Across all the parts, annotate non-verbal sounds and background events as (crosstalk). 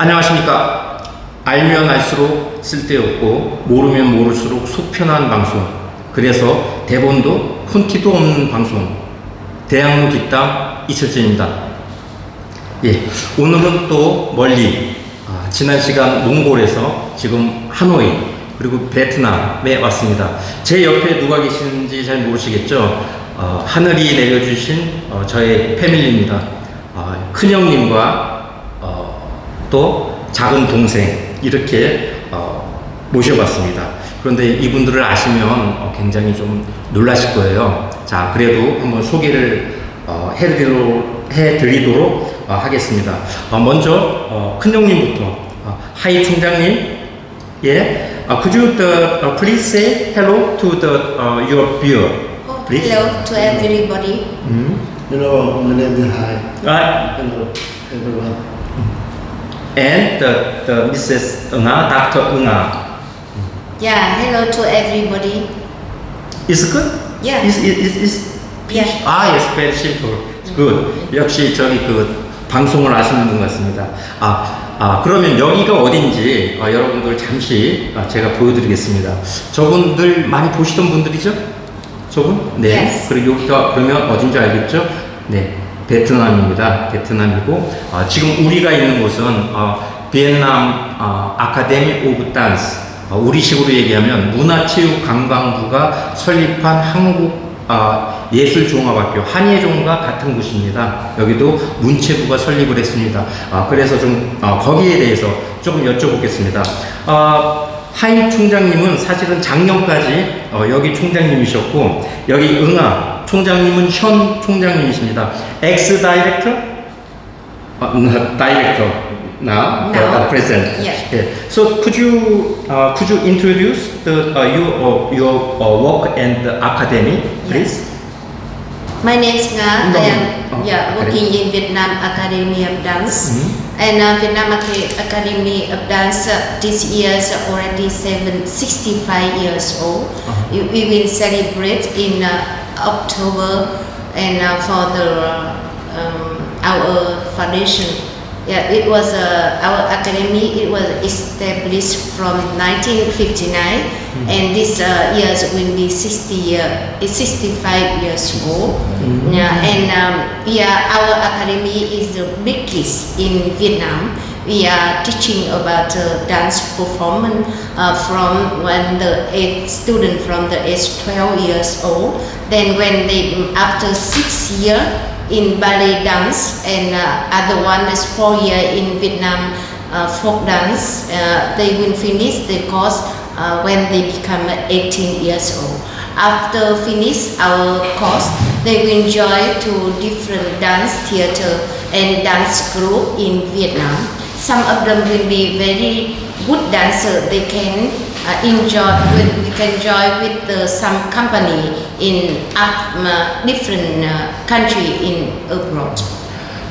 안녕하십니까. 알면 알수록 쓸데없고 모르면 모를수록 속 편한 방송. 그래서 대본도 훈티도 없는 방송. 대학로 뒷담 이철진입니다. 예, 오늘은 또 멀리 아, 지난 시간 몽골에서 지금 하노이 그리고 베트남에 왔습니다. 제 옆에 누가 계시는지 잘 모르시겠죠? 어, 하늘이 내려주신 어, 저의 패밀리입니다. 어, 큰형님과 어, 또 작은 동생 이렇게 어, 모셔봤습니다. 그런데 이분들을 아시면 어, 굉장히 좀 놀라실 거예요. 자, 그래도 한번 소개를 어, 해드리도록, 해드리도록 어, 하겠습니다. 어, 먼저 어, 큰형님부터 어, 하이 총장님, 예, uh, could you the, uh, please say hello to the uh, your viewer, Oh, please? hello to everybody. 음. Hello, my name is Hai. Uh, Hello, everyone. And the, the Mrs. Nga, Dr. Nga. Yeah, hello to everybody. Is good? Yeah. Is is is, is Yeah. 아, yes, very simple. Good. 역시 저기 그 방송을 아시는 분 같습니다. 아, 아 그러면 여기가 어딘지 아, 여러분들 잠시 아, 제가 보여드리겠습니다. 저분들 많이 보시던 분들이죠? 저분? 네. Yes. 그리고 여기가 그러면 어딘지 알겠죠? 네. 베트남입니다. 베트남이고 아, 지금 우리가 있는 곳은 어, 비엔남 어, 아카데미 오브 댄스 어, 우리식으로 얘기하면 문화체육관광부가 설립한 한국 아, 예술종합학교 한예종과 같은 곳입니다. 여기도 문체부가 설립을 했습니다. 아, 그래서 좀 어, 거기에 대해서 조금 여쭤보겠습니다. 아, 하임 총장님은 사실은 작년까지 어, 여기 총장님이셨고 여기 응아 총장님은 현 총장님이십니다. 엑스 다이렉터? 어, not director now, Now. uh, present. Yeah. Yeah. So could you uh, could you introduce the uh, your uh, your uh, work and the academy, please? My name is Nga. No, I am no. Oh, yeah, okay. working in Vietnam Academy of Dance. Mhm. And uh, Vietnam Aca- Academy of Dance uh, this year is already seven, 65 years old. Uh-huh. We, we will celebrate in uh, October and uh, for the um, our foundation. Yeah, it was uh, our academy. It was established from 1959, and this uh, years will be 60 year, 65 years old. Yeah, and um, yeah, our academy is the biggest in Vietnam. We are teaching about uh, dance performance uh, from when the age, student from the age 12 years old. Then when they after six year in ballet dance and uh, other one is four year in Vietnam uh, folk dance. Uh, they will finish the course uh, when they become 18 years old. After finish our course, they will join to different dance theater and dance group in Vietnam. Some of them will be very good dancer. They can uh, enjoy. With, we can join with uh, some company in um, uh, different uh, country in abroad.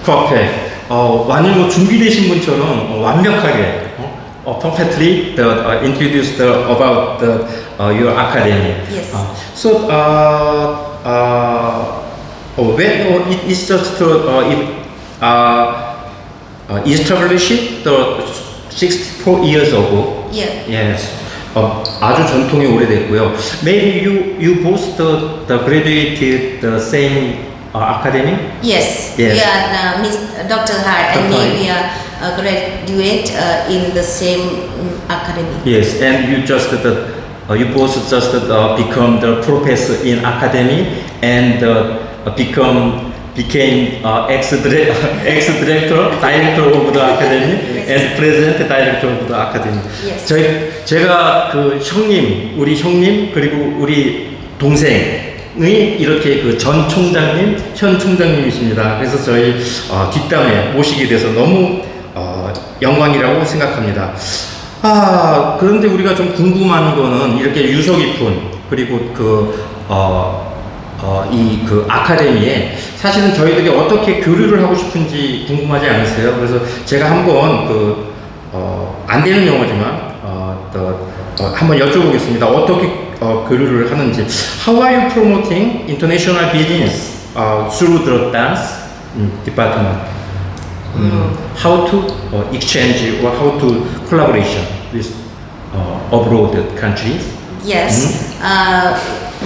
Perfect. 어, 완전 뭐 준비되신 분처럼 어, 완벽하게 어, 어, perfectly the, uh, introduced the, about the, uh, your academy. Yes. Uh, so uh, uh, oh, when uh, it is just uh, it, uh, uh, established the 64 years ago. Yeah. Yes. 어, 아주 전통이 오래됐고요. Maybe you you both the, the graduated the same uh, academy. Yes, Yes. we are uh, Miss Dr. Har and Dr. Hai. me. We are uh, graduate uh, in the same um, academy. Yes, and you just the uh, you both just uh, become the professor in academy and uh, become became uh, ex (laughs) ex director of the academy Yes. and present director of the academy. Yes. 저희 제가 그 형님 우리 형님 그리고 우리 동생이 이렇게 그 전 총장님 현 총장님이십니다. 그래서 저희 어, 뒷담에 모시게 돼서 너무 어, 영광이라고 생각합니다. 아 그런데 우리가 좀 궁금한 거는 이렇게 유서 깊은 그리고 그 어, 어, 이 그 아카데미에 사실은 저희들이 어떻게 교류를 하고 싶은지 궁금하지 않으세요? 그래서 제가 한번 그, 어, 안 되는 영어지만, 어, 또, 어, 한번 여쭤보겠습니다. 어떻게 어, 교류를 하는지. How are you promoting international business uh, through the dance 음, department? um, how to uh, exchange or how to collaboration with uh, abroad countries. Yes, uh,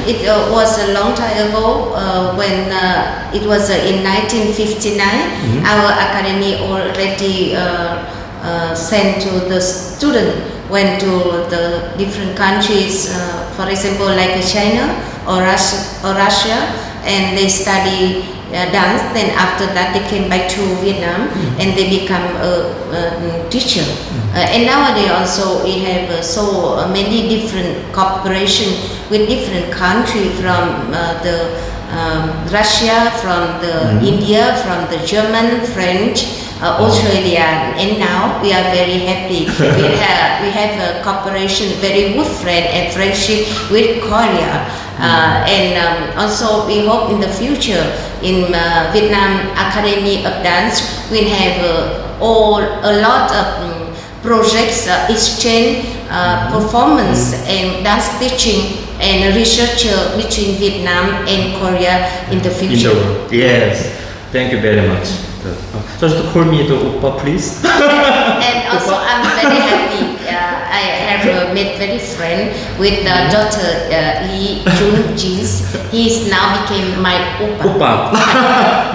it uh, was a long time ago uh, when uh, it was uh, in 1959. Our academy already uh, uh, sent to the student went to the different countries, uh, for example, like China or Russia, or Russia and they study uh, dance. Then after that, they came back to Vietnam and they become a, a teacher. Uh, and nowadays also we have uh, so uh, many different cooperation with different country from uh, the um, Russia, from the India, from the German, French, uh, Australia, and now we are very happy. (laughs) we have we have a cooperation, very good friend and friendship with Korea. Uh, and um, also we hope in the future in uh, Vietnam Academy of Dance we have uh, all a lot of um, projects uh, exchange uh, performance and dance teaching and research between Vietnam and Korea in the In future. the. Yes. Thank you very much. Uh, just call me the Oppa, please. and also I'm very happy. Uh, I have uh, made very friend with the daughter uh, Lee Jun Jis. He is now became my oppa. 오빠,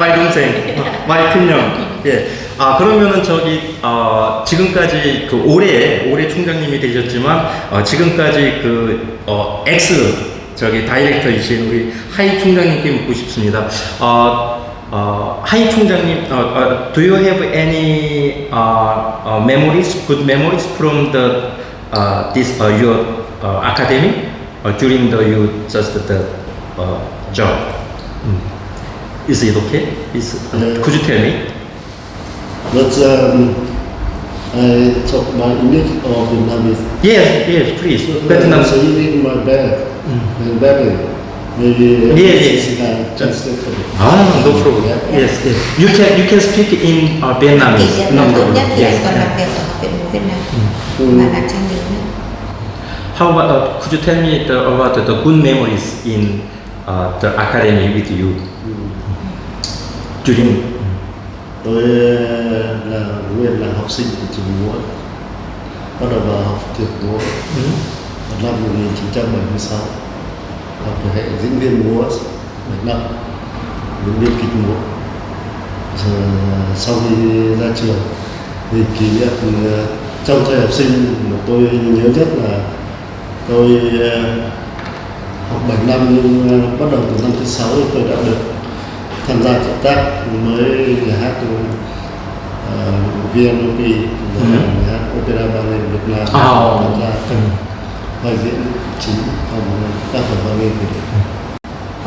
마이 동생, 마이 큰형. 예. 아 그러면은 저기 어, 지금까지 그 올해 올해 총장님이 되셨지만 어, 지금까지 그 어, 엑스 저기 다이렉터이신 우리 하이 총장님께 묻고 싶습니다. 어, 어, 하이 총장님, 어, 어, do you have any uh, uh, memories, good memories from the uh, this uh, your uh, academy uh, during the you just the uh, job? Is it okay? Is, Yeah. Could you tell me? But um, I talk my English or Vietnamese. Yes, yes, please. But Vietnam. So you need my bag, my bag. Maybe Yeah, yeah. Jessica translate for me. Ah, no problem. Yeah. Yes, yes. You can you can speak in uh, Kỳ Vietnamese. Việt No Nam tốt problem. nhất thì anh Yes. còn làm việc ở Học Việt Nam và đạt trang nhiều nhất. How about uh, could you tell me the, about the good memories in uh, the academy with you during? Tôi là nguyên là học sinh của trường múa. Bắt đầu vào học trường múa vào năm 1976. Học ở hệ diễn viên múa 7 năm, diễn viên kịch múa. Rồi sau khi ra trường thì kỷ niệm ờ, trong thời học sinh mà tôi nhớ nhất là tôi ờ, học 7 năm nhưng ờ, bắt đầu từ năm thứ sáu thì tôi đã được tham gia cộng tác với nhà hát uh, VNOP Ừ. nhà hát Opera Ballet Việt Nam À. tham gia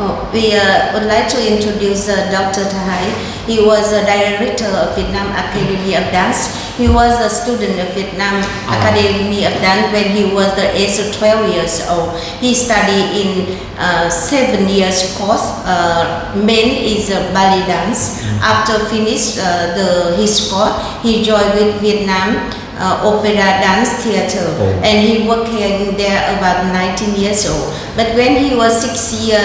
Oh, we uh, would like to introduce uh, Dr. Thai. He was a director of Vietnam Academy of Dance. He was a student of Vietnam Ah. Academy of Dance when he was the age of 12 years old. He studied in uh, seven years course. Uh, main is uh, ballet dance. After finish uh, the his course, he joined with Vietnam uh, Opera Dance Theater Oh. and he working there about 19 years old. But when he was six year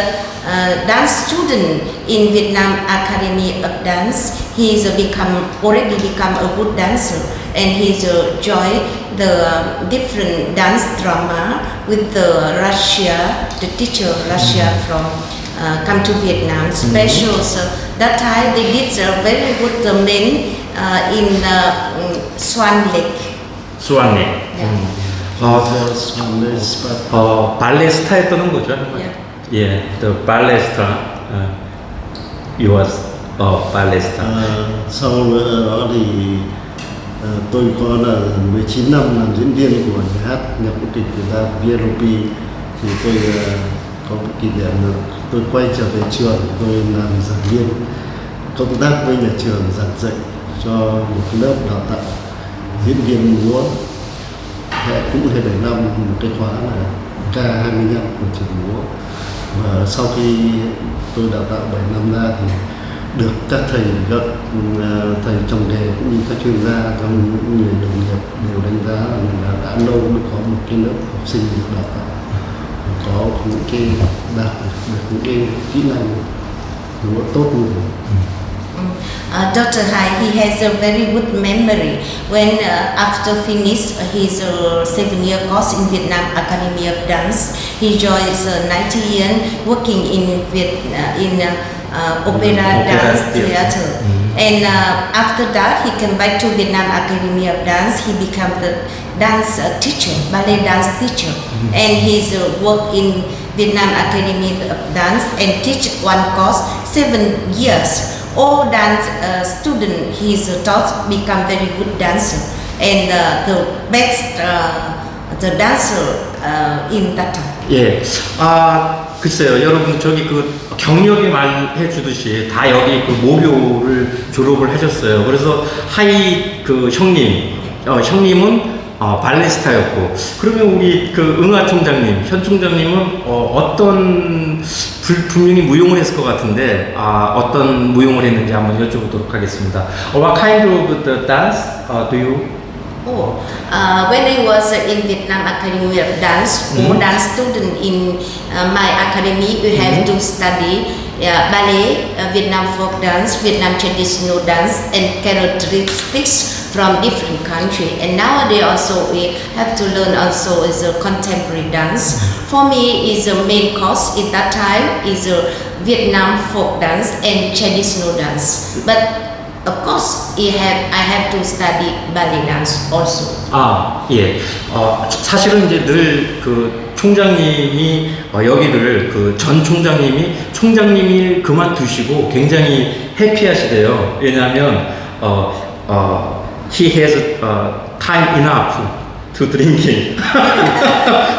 uh, dance student in Vietnam Academy of Dance, he's uh, become already become a good dancer and he's uh, joined the um, different dance drama with the Russia, the teacher Russia from uh, come to Vietnam special. So that time they did a very good uh, men uh, in uh, mm, Swan Lake. 수완네. Yeah. 어, There's one is but 어 발레 스타였던 거죠. Yeah. 예, the ballet star. Uh, you was a ballet star. Ờ, sau đó thì ờ, tôi có là 19 năm làm diễn viên của nhà hát nhạc vũ kịch Việt Nam VNOP thì tôi ờ, có một kỷ niệm là tôi quay trở về trường tôi làm giảng viên công tác với nhà trường giảng dạy cho một cái lớp đào tạo diễn viên múa. Hệ cũng hệ 7 năm một cái khóa là K25 của trường múa. Và sau khi tôi đào tạo 7 năm ra thì được các thầy các ờ, thầy trong nghề cũng như các chuyên gia trong những người đồng nghiệp đều đánh giá là mình đã, lâu mới có một cái lớp học sinh được đào tạo. Có những cái đạt được những cái kỹ năng múa tốt như vậy ừ. Uh, Dr. Hai, he has a very good memory. When uh, after finish his uh, seven-year course in Vietnam Academy of Dance, he joins uh, 90 year working in Viet, uh, in uh, uh, opera, dance theater. Mhm. And uh, after that, he came back to Vietnam Academy of Dance. He became the dance uh, teacher, ballet dance teacher, and he's uh, worked in Vietnam Academy of Dance and teach one course seven years. All dance uh, student he's uh, taught become very good dancer and uh, the best uh, the dancer uh, in that time. 예. 아, 글쎄요. 여러분, 저기 그 경력이 말해 주듯이 다 여기 그 모교를 졸업을 하셨어요. 그래서 하이 그 형님, 어, 형님은 어, 발레스타였고, 그러면 우리 그 응아 총장님, 현 총장님은 어, 떤 분명히 무용을 했을 것 같은데, 아, 어떤 무용을 했는지 한번 여쭤보도록 하겠습니다. 어, what kind of the dance uh, do you Oh, uh, when I was uh, in Vietnam Academy of Dance, Mhm. all dance student in uh, my academy, we have to study uh, ballet, uh, Vietnam folk dance, Vietnam traditional dance, and characteristics from different country. And nowadays also we have to learn also is a contemporary dance. For me, is a main course in that time is a Vietnam folk dance and traditional dance. But of course, I have, I have to study ballet dance also. 아, 예. 어, 사실은 이제 늘 그 총장님이 어, 여기를 그 전 총장님이 총장님이 그만두시고 굉장히 해피하시대요. 왜냐하면 어, 어, he has uh, time enough to drinking.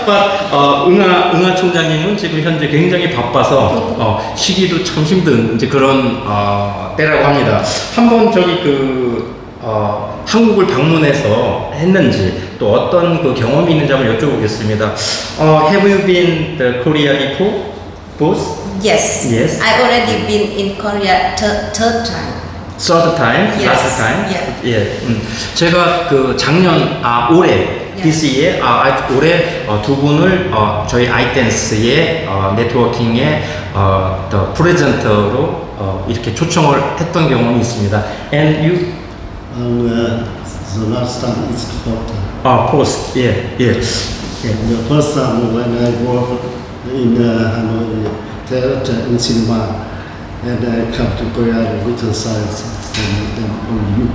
But 어, 응아 응아 총장님은 지금 현재 굉장히 바빠서 어, 쉬기도 참 힘든 이제 그런 어, 때라고 합니다. 한번 저기 그 어, 한국을 방문해서 했는지 또 어떤 그 경험이 있는지 한번 여쭤보겠습니다. 어, have you been the Korea before? Both? Yes. Yes. I already been in Korea third time. Third time? Yes. Last time? Yeah. 예. 음, 제가 그 작년 아 올해 Yeah. this year 아, 아, 올해 어, 두 분을 어, 저희 아이댄스의 어, 네트워킹의 어, 더 프레젠터로 어, 이렇게 초청을 했던 경험이 있습니다. And you And uh, the last time is the fourth time. 아 post 예 예. 예. And the first time when I work in uh, Hanoi theater and cinema, and I come to Korea with the science and then on you.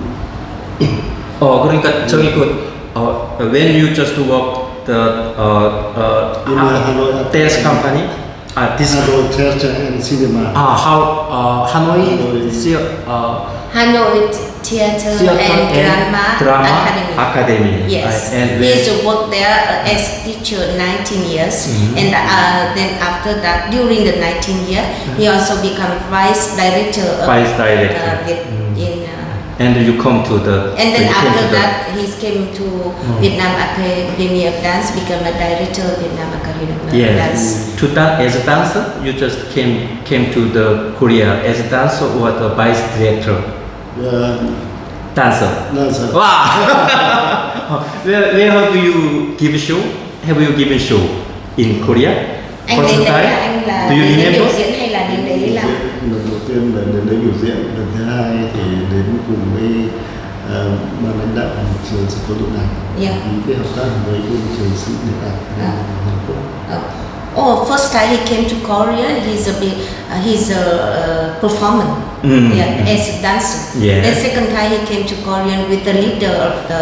(coughs) 어 그러니까 저기 그 어, when you just work the 어, 어, In 아, Hanoi. dance company 아 this Hanoi theater and cinema. 아 how 어, 하노이 하노이. 시 어, Hanoi Theatre Theatre and, Drama, Drama Academy. Academy. Yes. Uh, and he used to work there uh, as teacher 19 years, Mhm. and uh, then after that, during the 19 year, he also become vice director of Vice director. Uh, Viet- Mm. in. Uh, and you come to the and then after to the- that, he came to Mm. Vietnam Academy of Dance, become a director of Vietnam Academy of Yes. Dance. To dan- as a dancer, you just came came to the Korea as a dancer or the vice director Uh, dancer. dancer. Wow. (laughs) where where have you give show? Have you given show in Korea? Anh First đến đấy là anh là Do you đến đấy biểu remember? diễn hay là đến đấy là lần đầu tiên là đến đấy biểu diễn lần thứ hai thì đến cùng với uh, ban lãnh đạo trường sân khấu điện ảnh Yeah. ký cái hợp tác với cái trường sĩ điện ảnh À. Hàn Quốc Oh. Oh, first time he came to Korea, he's a big, uh, he's a uh, performer, Mm. yeah, as a dancer. Yeah. Then second time he came to Korea with the leader of the,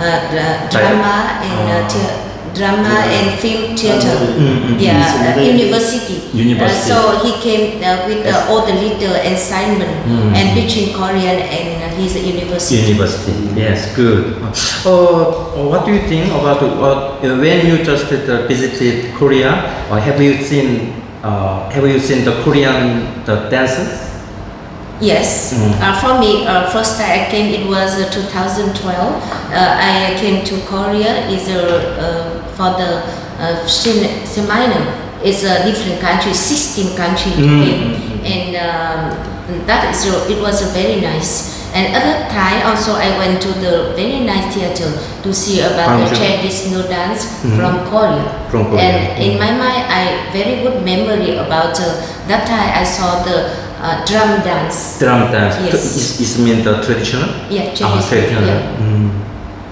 uh, the drama and uh, Ah. thea- drama Yeah. and film theater. Ah, Mm, mm, Yeah, mm. uh, university. University. Uh, so he came uh, with uh, all the leader and Simon Mm. and teaching Korean and uh, his university. University. Yes, good. Uh, what do you think about uh, when you just uh, visited Korea? Have you seen uh, Have you seen the Korean the dances? Yes, Mm. uh, for me, uh, first time I came, it was uh, 2012. Uh, I came to Korea is uh, uh, for the uh, Seminum is a different country, 16 country mm, mm, mm. and um, that is it was very nice. And other time also I went to the very nice theater to see about the the New dance mm. from, Korea. from Korea. And mm. in my mind, I very good memory about uh, that time I saw the uh, drum dance. Drum dance. Yes. Is, is mean the traditional? Yeah, ah, traditional. Ah, traditional. Yeah. Mm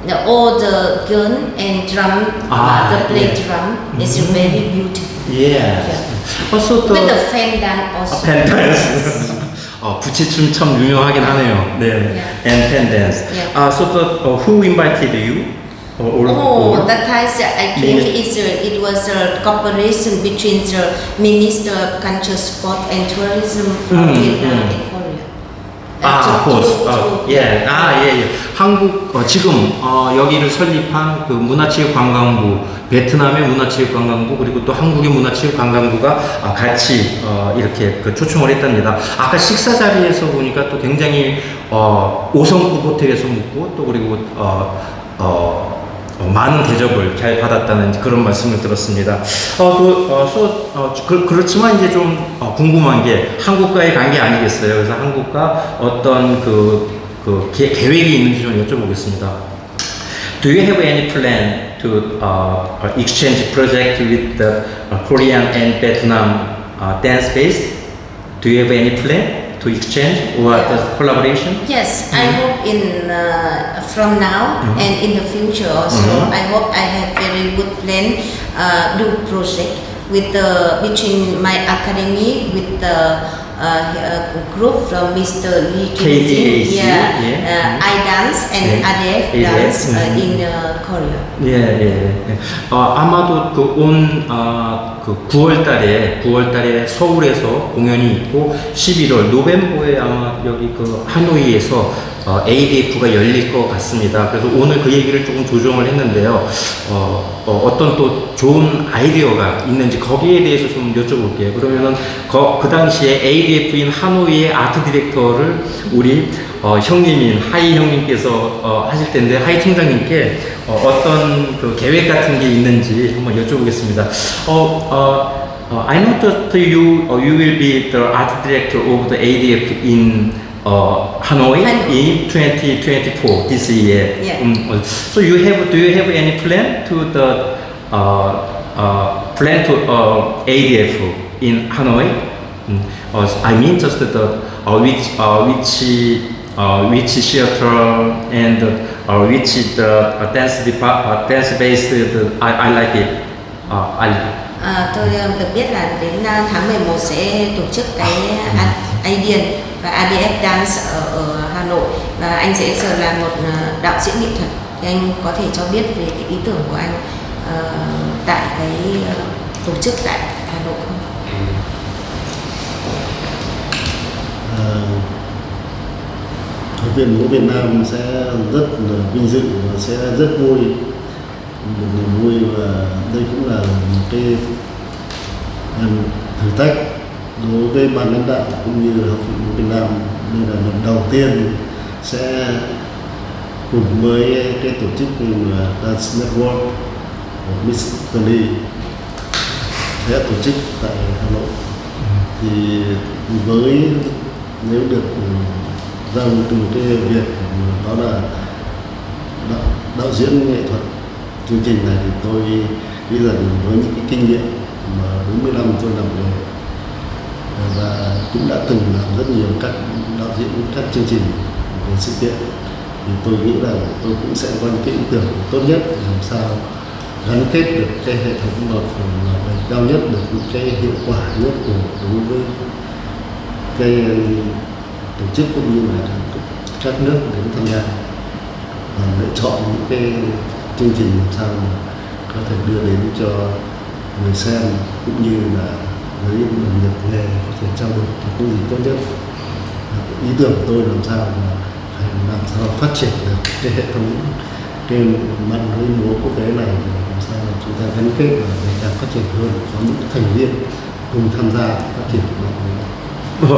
The, all the gun and drum, Ah, uh, the play yeah. drum is Mhm. very beautiful. Yes. Also the With the fan dance also. 팬 댄스. 어, (laughs) 부채춤 참 유명하긴 하네요. 네. Yeah. And pen dance. Yeah. 아, so the, uh, who invited you? Or, or, Oh, or? that time I came Minis- is uh, it was a cooperation between the Minister of Culture, Sport and Tourism from Mm, Vietnam mm. and Korea. Uh, 아, 보스. 어, to- 예. 아, 예, 예. 한국, 어, 지금, 어, 여기를 설립한 그 문화체육관광부, 베트남의 문화체육관광부, 그리고 또 한국의 문화체육관광부가 아, 같이, 어, 이렇게 그 초청을 했답니다. 아까 식사 자리에서 보니까 또 굉장히, 어, 5성급 호텔에서 묵고, 또 그리고, 어, 어, 어, 많은 대접을 잘 받았다는 그런 말씀을 들었습니다. 어, 또, 어, 소, 어, 그, 그렇지만 이제 좀 어, 궁금한 게 한국과의 관계 아니겠어요? 그래서 한국과 어떤 그, 그 계, 계획이 있는지 좀 여쭤보겠습니다. Do you have any plan to uh, exchange project with the uh, Korean and Vietnam uh, dance based? Do you have any plan to exchange or the collaboration? Yes, I hope in uh, from now Mhm. and in the future also. Mhm. I hope I have very good plan uh, do project with the between my academy with the uh, uh, group from Mr. Lee Kim Jin, yeah, yeah. uh, I dance and Yeah. ADF, dance uh, mhm. in uh, Korea. 예, 예, 예. 어, 아마도 그 온, 어, 그 9월 달에, 9월 달에 서울에서 공연이 있고 11월, 노벤버에 아마 여기 그 하노이에서 어, ADF가 열릴 것 같습니다. 그래서 오늘 그 얘기를 조금 조정을 했는데요. 어, 어, 떤또 좋은 아이디어가 있는지 거기에 대해서 좀 여쭤볼게요. 그러면은 거- 그 당시에 ADF인 하노이의 아트 디렉터를 우리 어, 형님인 하이 형님께서 어, 하실 텐데 하이 총장님께 어, 떤그 계획 같은 게 있는지 한번 여쭤보겠습니다. 어, 어, 어, I know that you uh, you will be the art director of the ADF in uh, Hanoi Hanoi. in 2024 this year. Yeah. Um, so you have do you have any plan to the uh, uh, plan to uh, ADF in Hanoi? Uh, I mean just the uh, which uh, which uh, which theater and uh, which the uh, dance depart, uh, dance based uh, I, I like it. Uh, I À, tôi được biết là đến tháng 11 sẽ tổ chức cái A- ADN và ADF Dance ở, ở Hà Nội. Và anh sẽ giờ là một ờ, đạo diễn nghệ thuật. Thì anh có thể cho biết về cái ý tưởng của anh uh, tại cái uh, tổ chức tại Hà Nội không? Ờ, Học viện Múa Việt Nam sẽ rất là vinh dự và sẽ rất vui. Một niềm vui và đây cũng là một cái thử thách đối với ban lãnh đạo cũng như Học viện Múa Việt Nam đây là lần đầu tiên sẽ cùng với cái tổ chức uh, Dance Network của Miss Italy sẽ tổ chức tại Hà Nội. Thì với nếu được giao từ cái việc đó là đạo, đạo diễn nghệ thuật chương trình này thì tôi nghĩ rằng với những cái kinh nghiệm mà 40 năm tôi làm nghề cũng đã từng làm rất nhiều các đạo diễn, các chương trình về sự kiện. Thì tôi nghĩ rằng tôi cũng sẽ có những cái ý tưởng tốt nhất làm sao gắn kết được cái hệ thống luật và cao nhất được những cái hiệu quả nhất của đối với cái tổ chức cũng như là các nước đến tham gia và lựa chọn những cái chương trình làm sao mà có thể đưa đến cho người xem cũng như là với đồng nghiệp nghề có thể trao đổi được những gì tốt nhất. Ý tưởng của tôi làm sao mà phải làm sao phát triển được cái hệ thống trên mạng lưới múa quốc tế này để làm sao mà chúng ta gắn kết và ngày càng phát triển hơn. Có những thành viên cùng tham gia phát triển mạng lưới này.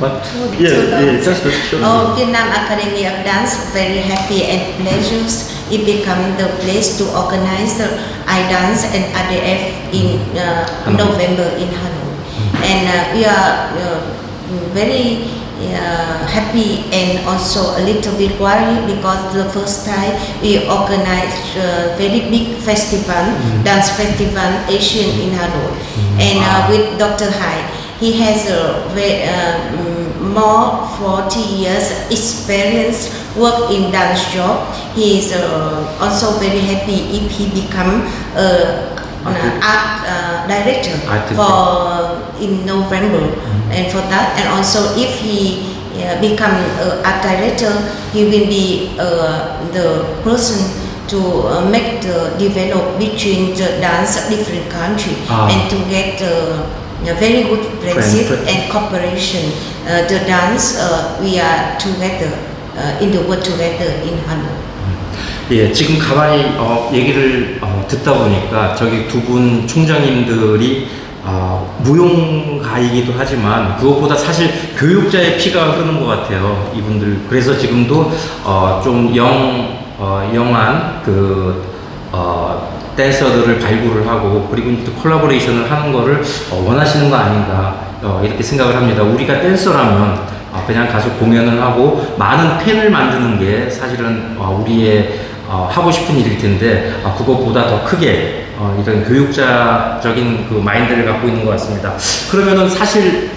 but Okay, yeah, so the- yeah, just to show Oh, Vietnam Academy of Dance very happy and pleasures. It become the place to organize the I Dance and ADF in uh, Hanoi. November in Hanoi, and uh, we are uh, very uh, happy and also a little bit worried because the first time we organized a very big festival, dance festival, Asian in Hanoi, and uh, with Dr. Hai. He has a uh, mm, more 40 years experience work in dance job. He is uh, also very happy if he become a Art- art uh, director for uh, in November, and for that, and also if he uh, become uh, art director, he will be uh, the person to uh, make the develop between the dance different country Ah. and to get uh, a very good friendship Friend- and cooperation. Uh, the dance uh, we are together uh, in the world together in Hanoi. 예, 지금 가만히 어, 얘기를 어, 듣다 보니까 저기 두 분 총장님들이 어, 무용가이기도 하지만 그것보다 사실 교육자의 피가 흐르는 것 같아요. 이분들 그래서 지금도 어, 좀 영, 어, 영한 그 어, 댄서들을 발굴을 하고 그리고 또 콜라보레이션을 하는 거를 어, 원하시는 거 아닌가 어, 이렇게 생각을 합니다. 우리가 댄서라면 어, 그냥 가서 공연을 하고 많은 팬을 만드는 게 사실은 어, 우리의 어, 하고 싶은 일일 텐데 어, 그것보다 더 크게 어, 이런 교육자적인 그 마인드를 갖고 있는 것 같습니다. 그러면은 사실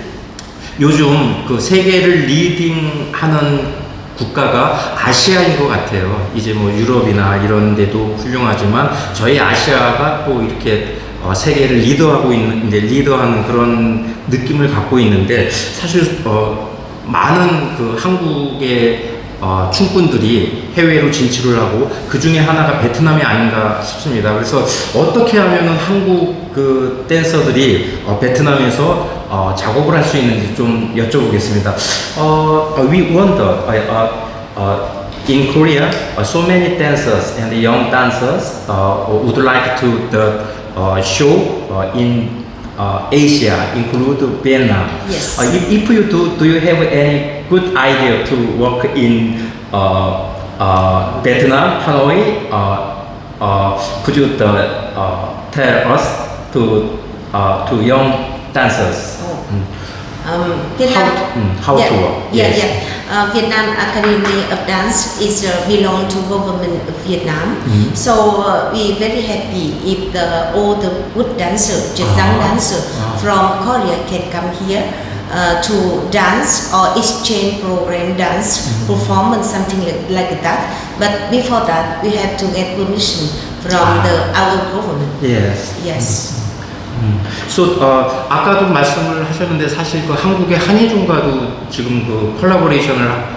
요즘 그 세계를 리딩하는 국가가 아시아인 것 같아요. 이제 뭐 유럽이나 이런 데도 훌륭하지만 저희 아시아가 또 이렇게 어, 세계를 리더하고 있는 이제 리더하는 그런 느낌을 갖고 있는데 사실 어, 많은 그 한국의 어, 춤꾼들이 해외로 진출을 하고 그 중에 하나가 베트남이 아닌가 싶습니다. 그래서 어떻게 하면은 한국 그 댄서들이 어, 베트남에서 어, 작업을 할 수 있는지 좀 여쭤보겠습니다. 어, uh, we wonder uh, uh, uh, in Korea, uh, so many dancers and young dancers uh, would like to the uh, show uh, in uh, Asia, include Vietnam. Yes. Uh, if, if you do, do you have any good idea to work in uh, uh, Vietnam, Hanoi? Uh, uh, could you the, uh, tell us to uh, to young dancers? Oh. Mm. Um, Vietnam, How- mm, how yeah, to work, Yeah, yes. yeah. Uh, Vietnam Academy of Dance is uh, belong to government of Vietnam. Mhm. So uh, we very happy if the all the good dancer, young Ah, dancer ah. from Korea can come here. Uh, to dance or exchange program dance Mm-hmm. performance something like, like that but before that we have to get permission from Ah. the our government Yes. yes 음, so, 어, 아까도 말씀을 하셨는데 사실 그 한국의 한예종과도 지금 그 콜라보레이션을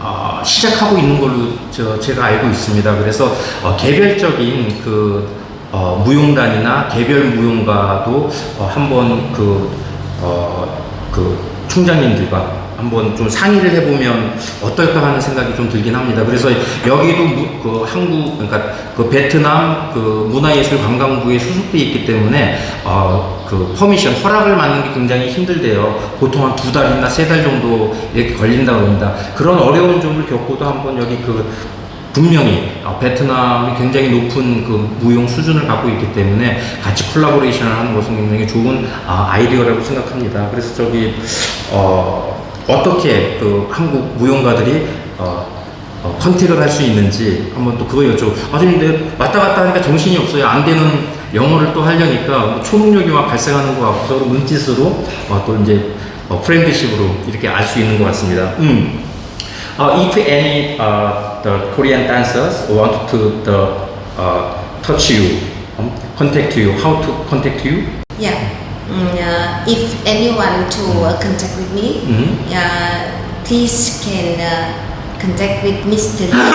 어, 시작하고 있는 걸로 저, 제가 알고 있습니다. 그래서 어, 개별적인 그 어, 무용단이나 개별 무용가도 어, 한번 그, 어, 그 총장님들과 한번 좀 상의를 해보면 어떨까 하는 생각이 좀 들긴 합니다. 그래서 여기도 무- 그 한국, 그러니까 그 베트남 그 문화예술관광부에 소속돼 있기 때문에 어, 그 퍼미션 허락을 받는 게 굉장히 힘들대요. 보통 한 두 달이나 세 달 정도 이렇게 걸린다고 합니다. 그런 어려운 점을 겪고도 한번 여기 그 분명히 어, 베트남이 굉장히 높은 그 무용 수준을 갖고 있기 때문에 같이 콜라보레이션을 하는 것은 굉장히 좋은 아, 아이디어라고 생각합니다. 그래서 저기 어, 어떻게 그 한국 무용가들이 어, 어, 컨택을 할 수 있는지 한번 또 그거 여쭤. 아, 좀 근데 왔다 갔다 하니까 정신이 없어요. 안 되는 영어를 또 하려니까 뭐 초능력이 막 발생하는 것 같고 서로 눈짓으로 어, 또 이제 어, 프렌드십으로 이렇게 알 수 있는 것 같습니다. 음. Uh, if any uh, the Korean dancers want to the uh, touch you, um, contact you, how to contact you? Yeah. Mm, uh, if anyone to uh, contact with me, Mhm. uh, please can uh, contact with Mr. Lee.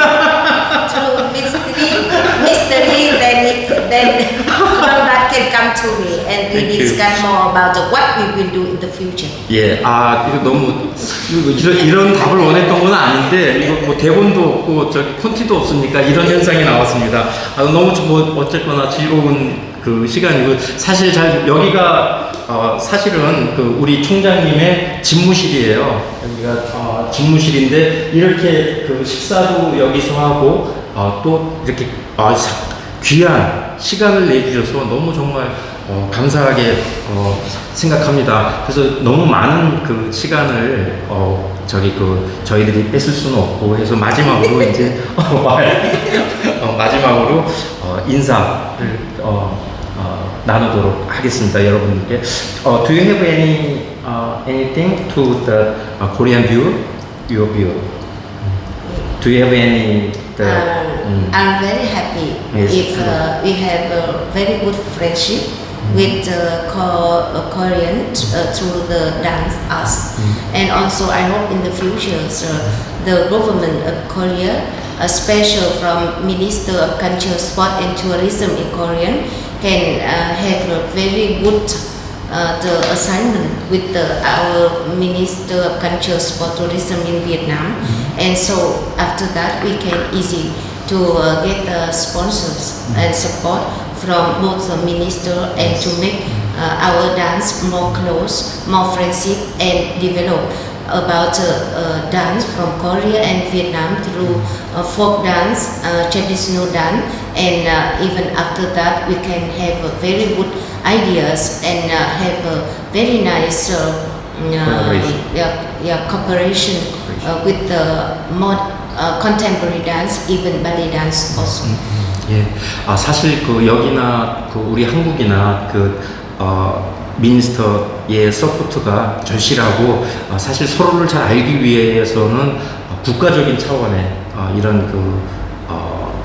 Through Mr. Lee, Mr. Lee, then it, then that can come to me and we Thank you. discuss more about uh, what we will do in the future. 예, 아 이거 너무 이거 이런, 이런 답을 원했던 건 아닌데 이거 뭐 대본도 없고 저기 콘티도 없으니까 이런 현상이 나왔습니다. 아, 너무 좀 뭐 어쨌거나 즐거운 그 시간이고 사실 잘 여기가 어, 사실은 그 우리 총장님의 집무실이에요. 여기가 어, 집무실인데 이렇게 그 식사도 여기서 하고 어, 또 이렇게 어, 사- 귀한 시간을 내주셔서 너무 정말 어, 감사하게 어, 생각합니다. 그래서 너무 많은 그 시간을 어, 저기 그 저희들이 뺏을 수는 없고 해서 마지막으로 이제 (laughs) 어, 마지막으로 어, 인사를 어, 어, 나누도록 하겠습니다, 여러분들께. 어, do you have any uh, anything to the uh, Korean viewer? Your viewer? Do you have any the? Uh, 음, I'm very happy Yes. if uh, we have a very good friendship with uh, Ko- uh, Korean uh, through the dance us, and also I hope in the future so the government of Korea, a special from Minister of Culture, Sport and Tourism in Korean, can uh, have a very good uh, the assignment with the, our Minister of Culture, Sport, Tourism in Vietnam, and so after that we can easy to uh, get the sponsors and support from both the minister and to make uh, our dance more close, more friendship and develop about uh, uh, dance from Korea and Vietnam through uh, folk dance, uh, traditional dance, and uh, even after that we can have a very good ideas and uh, have a very nice uh, Collaboration. yeah, yeah, cooperation uh, with the more uh, contemporary dance, even ballet dance also. 예, 아 사실 그 여기나 그 우리 한국이나 그 어, 미니스터의 서포트가 절실하고 어, 사실 서로를 잘 알기 위해서는 어, 국가적인 차원의 어, 이런 그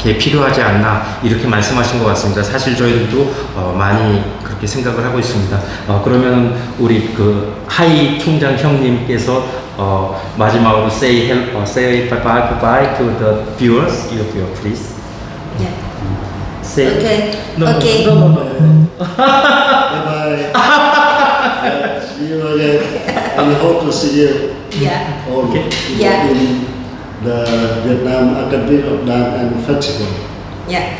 어, 게 필요하지 않나 이렇게 말씀하신 것 같습니다. 사실 저희들도 어, 많이 그렇게 생각을 하고 있습니다. 어, 그러면 우리 그 하이 총장 형님께서 어, 마지막으로 say hello, 어, say bye bye goodbye to the viewers, your viewer, please. Yeah. Say Okay. No, no, okay. no, no, no. bye bye Yeah, see you again and hope to see you Yeah. all Okay. Yeah. in the Vietnam Academy of Dance and Festival Yeah.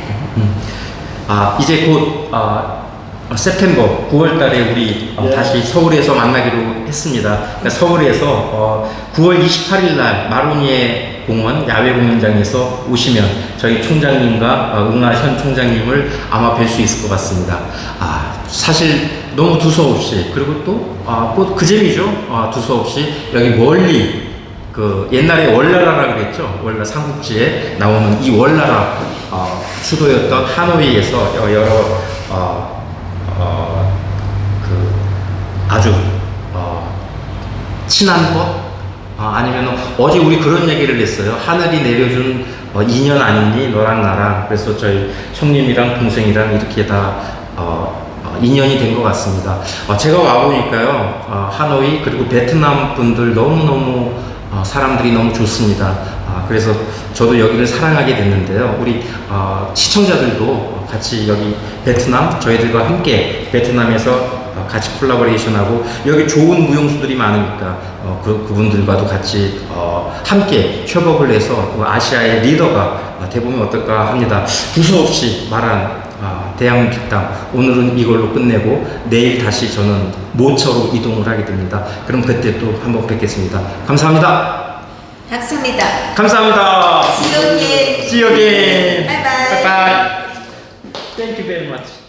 아 이제 곧 아, 어, 세프템버 9월 달에 우리 어, 네. 다시 서울에서 만나기로 했습니다. 그러니까 서울에서 어, 9월 28일 날 마로니에 공원 야외 공연장에서 오시면 저희 총장님과 어, 응아 현 총장님을 아마 뵐 수 있을 것 같습니다. 아 사실 너무 두서없이 그리고 또 아 또 그 재미죠. 아, 두서없이 여기 멀리 그 옛날에 월나라라 그랬죠. 월나 삼국지에 나오는 이 월나라 어, 수도였던 하노이에서 여- 여러 어, 어, 그 아주 어, 친한 것 어, 아니면 어제 우리 그런 얘기를 했어요. 하늘이 내려준 어, 인연 아니니 너랑 나랑 그래서 저희 형님이랑 동생이랑 이렇게 다 어, 어, 인연이 된 것 같습니다. 어, 제가 와 보니까요 어, 하노이 그리고 베트남 분들 너무 너무 어, 사람들이 너무 좋습니다. 아, 그래서 저도 여기를 사랑하게 됐는데요. 우리 어, 시청자들도 같이 여기 베트남 저희들과 함께 베트남에서 어, 같이 콜라보레이션하고 여기 좋은 무용수들이 많으니까 어, 그, 그분들과도 같이 어, 함께 협업을 해서 그 아시아의 리더가 어, 돼보면 어떨까 합니다. 두서 없이 말한 아, 대학문 뒷담 오늘은 이걸로 끝내고 내일 다시 저는 모처로 이동을 하게 됩니다. 그럼 그때 또 한번 뵙겠습니다. 감사합니다. 감사합니다. 감사합니다. Bye bye. Bye bye. Thank you very much.